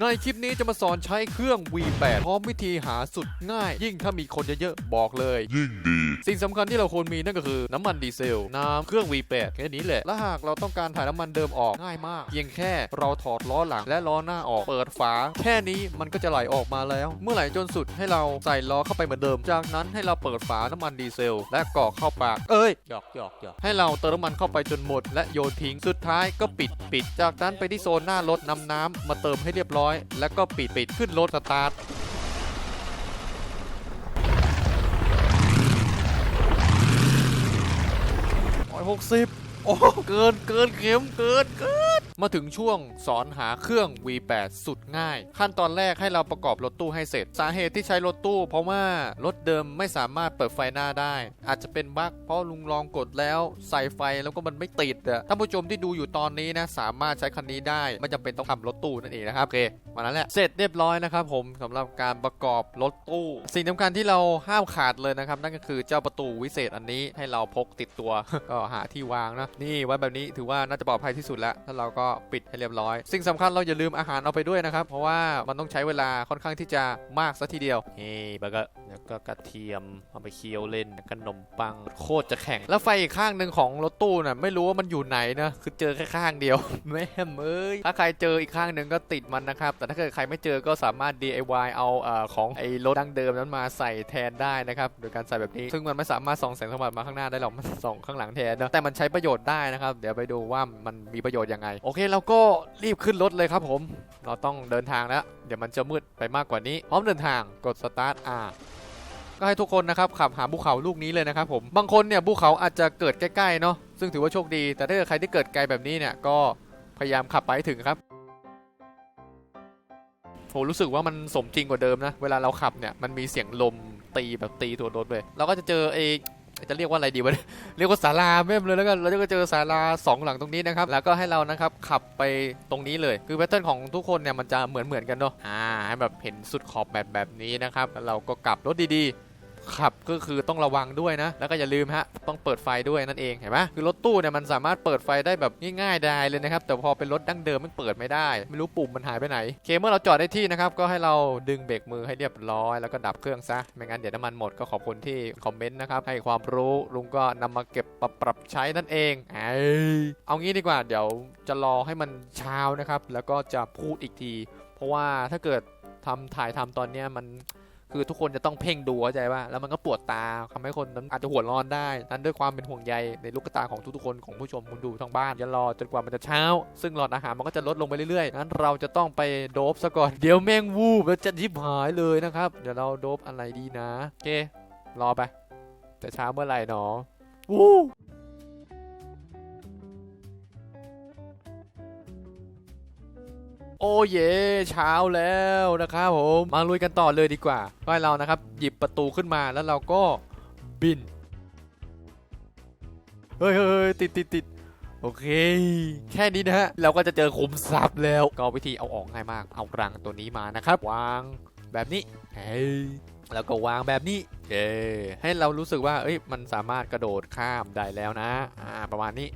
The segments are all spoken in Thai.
ในคลิปนี้จะมาสอนใช้เครื่อง V8 พร้อมวิธีหาสุดง่าย ยิ่งถ้ามีคนเยอะๆ บอกเลย ยิ่งดี สิ่งสำคัญที่เราควรมีนั่นก็คือน้ำมันดีเซล น้ำเครื่อง V8 แค่นี้แหละ และหากเราต้องการถ่ายน้ำมันเดิมออกง่ายมาก เพียงแค่เราถอดล้อหลังและล้อหน้าออก เปิดฝา แค่นี้มันก็จะไหลออกมาแล้ว เมื่อไหลจนสุดให้เราใส่ล้อเข้าไปเหมือนเดิม จากนั้นให้เราเปิดฝาน้ำมันดีเซล และกรอกเข้าปากเอ้ยหยอกหยอกหยอกให้เราเติมน้ำมันเข้าไปจนหมด และโยนทิ้งสุดท้ายก็ปิดปิด จากนั้นไปที่โซนหน้ารถนำน้ำมาเติมให้เรียบร้อยแล้วก็ปิดปิดขึ้นรถสตาร์ทร้อยหกสิบโอ้เกินเกินเข็มเกินเกิน มาถึงช่วงสอนหาเครื่อง V8 สุดง่าย ขั้นตอนแรกให้เราประกอบรถตู้ให้เสร็จ สาเหตุที่ใช้รถตู้ เพราะว่ารถเดิมไม่สามารถเปิดไฟหน้าได้ อาจจะเป็นบั๊กเพราะลุงลองกดแล้ว ใส่ไฟแล้วก็มันไม่ติดอะท่านผู้ชมที่ดูอยู่ตอนนี้นะ สามารถใช้คันนี้ได้ไม่จำเป็นต้องทำรถตู้นั่นเองนะครับโอเคมานั้นแหละเสร็จเรียบร้อยนะครับผมสำหรับการประกอบรถตู้ สิ่งสำคัญที่เราห้ามขาดเลยนะครับ นั่นก็คือเจ้าประตูวิเศษอันนี้ให้เราพกติดตัวก็หาที่วางนะนี่ไว้แบบนี้ถือว่าน่าจะปลอดภัยที่สุดแล้วแล้วเราก็ปิดให้เรียบร้อย สิ่งสำคัญเราอย่าลืมอาหารเอาไปด้วยนะครับ เพราะว่ามันต้องใช้เวลาค่อนข้างที่จะมากซะทีเดียวเฮ้ยแล้วก็แล้วก็กระเทียมเอาไปเคี่ยวเล่นขนมปังโคตรจะแข็ง แล้วไฟอีกข้างหนึ่งของรถตู้น่ะไม่รู้ว่ามันอยู่ไหนนะคือเจอแค่ข้างเดียวแม่เอ้ยถ้าใครเจออีกข้างหนึ่งก็ติดมันนะครับ แต่ถ้าเกิดใครไม่เจอก็สามารถ DIY เอาเอ่อของไอ้รถดั้งเดิมนั้นมาใส่แทนได้นะครับโดยการใส่แบบนี้ ซึ่งมันไม่สามารถส่องแสงสว่างมาข้างหน้าได้หรอกมันส่องข้างหลังแทนนะแต่มันใช้ประโยชน์ได้นะครับ เดี๋ยวไปดูว่ามันมีประโยชน์ยังไงโอเคเราก็รีบขึ้นรถเลยครับผม เราต้องเดินทางแล้ว เดี๋ยวมันจะมืดไปมากกว่านี้ พร้อมเดินทางกดสตาร์ทอ่าก็ให้ทุกคนนะครับขับหาภูเขาลูกนี้เลยนะครับผม บางคนเนี่ยภูเขาอาจจะเกิดใกล้ๆเนาะ ซึ่งถือว่าโชคดี แต่ถ้าเกิดใครที่เกิดไกลแบบนี้เนี่ยก็พยายามขับไปถึงครับผมรู้สึกว่ามันสมจริงกว่าเดิมนะ เวลาเราขับเนี่ยมันมีเสียงลมตีแบบตีตัวรถเลยเราก็จะเจอเอ จะเรียกว่าอะไรดีวะเรียกว่าศาลาแม่มเลยแล้วกันเราจะเจอศาลาสองหลังตรงนี้นะครับแล้วก็ให้เรานะครับขับไปตรงนี้เลยคือแพทเทิร์นของทุกคนเนี่ยมันจะเหมือนเหมือนกันเนาะอ่าให้แบบเห็นสุดขอบแบบแบบนี้นะครับแล้วเราก็กลับรถดีๆ ขับก็คือต้องระวังด้วยนะ แล้วก็อย่าลืมฮะต้องเปิดไฟด้วยนั่นเองเห็นไหมคือรถตู้เนี่ยมันสามารถเปิดไฟได้แบบง่ายๆได้เลยนะครับแต่พอเป็นรถดั้งเดิมมันเปิดไม่ได้ ไม่รู้ปุ่มมันหายไปไหนโอเคเมื่อเราจอดได้ที่นะครับก็ให้เราดึงเบรกมือให้เรียบร้อย แล้วก็ดับเครื่องซะไม่งั้นเดี๋ยวน้ำมันหมดก็ขอบคุณที่คอมเมนต์นะครับให้ความรู้ลุงก็นำมาเก็บปรับปรับใช้นั่นเองเอ้ยเอางี้ดีกว่าเดี๋ยวจะรอให้มันเช้านะครับแล้วก็จะพูดอีกที เพราะว่าถ้าเกิดทำถ่ายทำตอนเนี้ยมัน คือทุกคนจะต้องเพ่งดูเข้าใจป่ะแล้วมันก็ปวดตาทำให้คนนั้นอาจจะหัวร้อนได้นั้นด้วยความเป็นห่วงใยในลูกตาของทุกๆคนของผู้ชมคุณดูทางบ้านอย่ารอจนกว่ามันจะเช้า ซึ่งหลอดอาหารมันก็จะลดลงไปเรื่อยๆนั้นเราจะต้องไปโดบซะก่อนเดี๋ยวแม่งวูบแล้วจะยิบหายเลยนะครับเดี๋ยวเราโดบอะไรดีนะโอเครอไปแต่เช้าเมื่อไหร่หนอวู้ โอ้เย่เช้าแล้วนะครับผมมาลุยกันต่อเลยดีกว่าก็ให้เรานะครับ หยิบประตูขึ้นมาแล้วเราก็บิน เฮ้ยเฮ้ยติดติดติดโอเค แค่นี้นะฮะ เราก็จะเจอขุมทรัพย์แล้ว ก็วิธีเอาออกง่ายมาก เอารังตัวนี้มานะครับ วางแบบนี้เฮ้ยแล้วก็วางแบบนี้เย้ให้เรารู้สึกว่า เอ้ย มันสามารถกระโดดข้ามได้แล้วนะ อ่า ประมาณนี้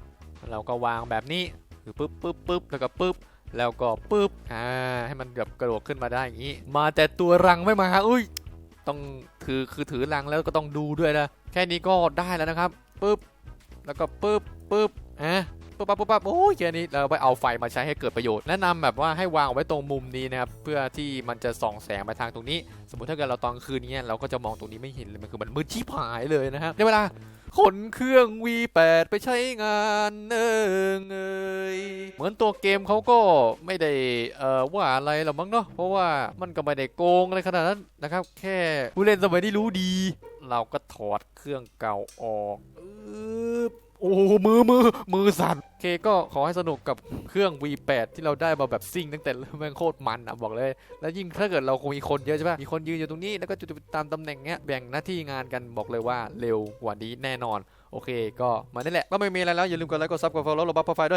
เราก็วางแบบนี้คือปึ๊บปึ๊บปึ๊บแล้วก็ปึ๊บ แล้วก็ปึ๊บอ่าให้มันแบบกระโดดขึ้นมาได้อย่างนี้ มาแต่ตัวรังไม่มาอุ้ยต้องถือคือถือรังแล้วก็ต้องดูด้วยนะแค่นี้ก็ได้แล้วนะครับปึ๊บแล้วก็ปึ๊บปึ๊บอะปึ๊บปั๊บปึ๊บปั๊บโอ้ยแค่นี้เราไปเอาไฟมาใช้ให้เกิดประโยชน์แนะนำแบบว่าให้วางไว้ตรงมุมนี้นะครับเพื่อที่มันจะส่องแสงไปทางตรงนี้ สมมติถ้าเกิดเราตอนคืนนี้เราก็จะมองตรงนี้ไม่เห็นเลยมันคือมันมืดชิบหายเลยนะครับในเวลา ขนเครื่อง V8 ไปใช้งานเออเอยเหมือนตัวเกมเขาก็ไม่ได้เอ่อว่าอะไรหรอกมั้งเนาะเพราะว่ามันก็ไม่ได้โกงอะไรขนาดนั้นนะครับ แค่ผู้เล่นสมัยนี้รู้ดี เราก็ถอดเครื่องเก่าออก โอ้มือมือมือสั่นโอเคก็ขอให้สนุกกับเครื่อง V8 ที่เราได้มาแบบซิ่งตั้งแต่แม่งโคตรมันอะบอกเลย แล้วยิ่งถ้าเกิดเราคงมีคนเยอะใช่ปะมีคนยืนอยู่ตรงนี้แล้วก็จุดตามตำแหน่งเงี้ยแบ่งหน้าที่งานกันบอกเลยว่าเร็วกว่านี้แน่นอน โอเค ก็มานี่แหละก็ไม่มีอะไรแล้วอย่าลืมกดไลค์กดซับกดฟอลโล่ระบบโปรไฟล์ด้วย